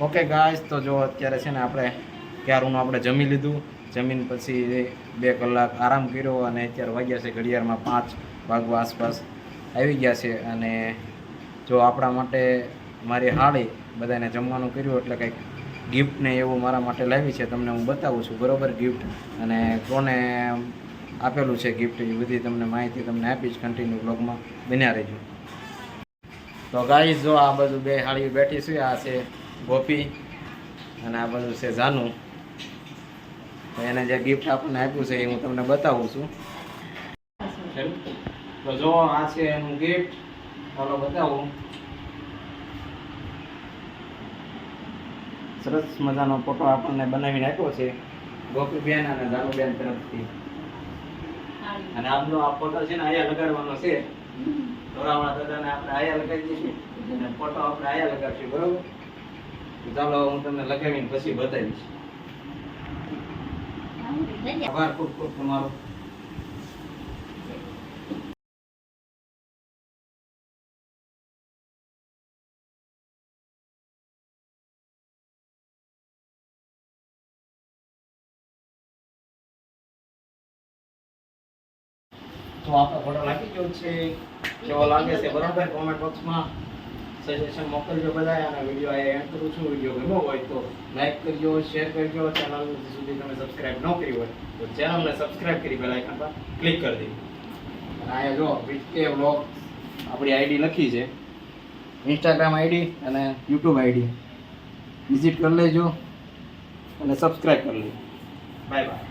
Okay guys તો જો અત્યારે છે ને આપણે ક્યારનું આપણે જમી લીધું. જમીન પછી બે કલાક આરામ કર્યો અને અત્યારે વાગ્યા છે ઘડિયાળમાં પાંચ, વાગવા આસપાસ આવી ગયા છે. અને જો આપણા માટે મારી હાળી બધાને જમવાનું કર્યું એટલે કંઈક ગિફ્ટ ને એવું મારા માટે લાવી છે, તમને હું બતાવું છું. બરાબર ગિફ્ટ અને કોને આપેલું છે ગિફ્ટ એ બધી તમને માહિતી તમને આપીશ કન્ટિન્યુ બ્લોગમાં બન્યા રહેજો. તો ગાઈઝ જો આ બધું બે હાળી બેઠી છે આ છે ગોપી અને આ બધું છે જાનુ. તો એને જે ગિફ્ટ આપણને આપ્યું છે એ હું તમને બતાવું છું. તો જો આ છે એનું ગિફ્ટ ચાલો બતાવું. સરસ મજાનો ફોટો આપણને બનાવીને આપ્યો છે ગોપીબેન અને જાનુબેન તરફથી. અને આપનો આ ફોટો છે ને અહીંયા લગાડવાનો છે. ધોરાવાળા દાદાને આપણે આયા લગાવી દઈશું અને ફોટો આપણે આયા લગાવીશું બરોબર? ચાલો હું તમને લગાવીને પછી બતાવીશ. આભાર ખૂબ ખૂબ તમારો. તો આપણો ફોટો લાગી ગયો છે. કેવો લાગે છે બરાબર કોમેન્ટ બોક્સમાં સજેશન મોકલજો બધા અને વીડિયો આ એન્ડ કરું છું. વીડિયો ગમ્યો હોય તો લાઈક કરજો શેર કરજો. ચેનલ સુધી તમે સબસ્ક્રાઇબ ન કરી હોય તો ચેનલને સબસ્ક્રાઇબ કરી બેલ આઇકન પર ક્લિક કરી દેજો. અને અહીંયા જો વિકે વ્લોગ આપણી આઈડી લખી છે. ઇન્સ્ટાગ્રામ આઈડી અને યુટ્યુબ આઈડી વિઝિટ કરી લેજો અને સબસ્ક્રાઇબ કરી લેજો. Bye bye